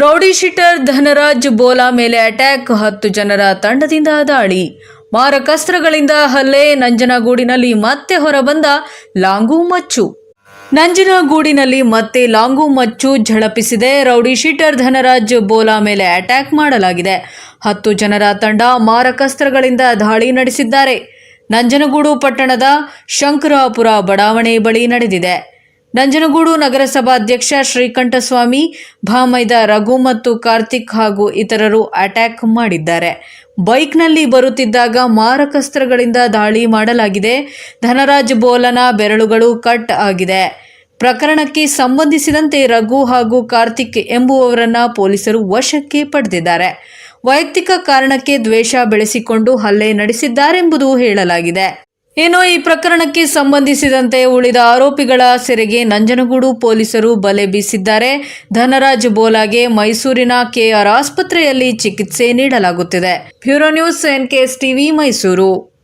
Rowdy sheeter Dhanraj Bola ಮೇಲೆ attack, ಹತ್ತು ಜನರ ತಂಡದಿಂದ ದಾಳಿ. ಮಾರಕಸ್ತ್ರಗಳಿಂದ ಹಲ್ಲೆ, ನಂಜನಗೂಡಿನಲ್ಲಿ ಮತ್ತೆ ಹೊರಬಂದ ಲಾಂಗು ಮಚ್ಚು. ನಂಜನಗೂಡಿನಲ್ಲಿ ಮತ್ತೆ ಲಾಂಗು ಮಚ್ಚು ಝಳಪಿಸಿದೆ. ರೌಡಿ ಶೀಟರ್ ಧನರಾಜ್ ಬೋಲಾ ಮೇಲೆ ಅಟ್ಯಾಕ್ ಮಾಡಲಾಗಿದೆ. ಹತ್ತು ಜನರ ತಂಡ ಮಾರಕಸ್ತ್ರಗಳಿಂದ ದಾಳಿ ನಡೆಸಿದ್ದಾರೆ. ನಂಜನಗೂಡು ಪಟ್ಟಣದ ಶಂಕರಾಪುರ ಬಡಾವಣೆ ಬಳಿ ನಡೆದಿದೆ. ನಂಜನಗೂಡು ನಗರಸಭಾಧ್ಯಕ್ಷ ಶ್ರೀಕಂಠಸ್ವಾಮಿ, ಭಾಮೈದ ರಘು ಮತ್ತು ಕಾರ್ತಿಕ್ ಹಾಗೂ ಇತರರು ಅಟ್ಯಾಕ್ ಮಾಡಿದ್ದಾರೆ. ಬೈಕ್ನಲ್ಲಿ ಬರುತ್ತಿದ್ದಾಗ ಮಾರಕಸ್ತ್ರಗಳಿಂದ ದಾಳಿ ಮಾಡಲಾಗಿದೆ. ಧನರಾಜ್ ಬೋಲನ ಬೆರಳುಗಳು ಕಟ್ ಆಗಿದೆ. ಪ್ರಕರಣಕ್ಕೆ ಸಂಬಂಧಿಸಿದಂತೆ ರಘು ಹಾಗೂ ಕಾರ್ತಿಕ್ ಎಂಬುವವರನ್ನ ಪೊಲೀಸರು ವಶಕ್ಕೆ ಪಡೆದಿದ್ದಾರೆ. ವೈಯಕ್ತಿಕ ಕಾರಣಕ್ಕೆ ದ್ವೇಷ ಬೆಳೆಸಿಕೊಂಡು ಹಲ್ಲೆ ನಡೆಸಿದ್ದಾರೆಂಬುದು ಹೇಳಲಾಗಿದೆ. ಇನ್ನು ಈ ಪ್ರಕರಣಕ್ಕೆ ಸಂಬಂಧಿಸಿದಂತೆ ಉಳಿದ ಆರೋಪಿಗಳ ಸೆರೆಗೆ ನಂಜನಗೂಡು ಪೊಲೀಸರು ಬಲೆ ಬೀಸಿದ್ದಾರೆ. ಧನರಾಜ್ ಬೋಲಾಗೆ ಮೈಸೂರಿನ ಕೆಆರ್ ಆಸ್ಪತ್ರೆಯಲ್ಲಿ ಚಿಕಿತ್ಸೆ ನೀಡಲಾಗುತ್ತಿದೆ. Bureau news NKS TV Mysuru.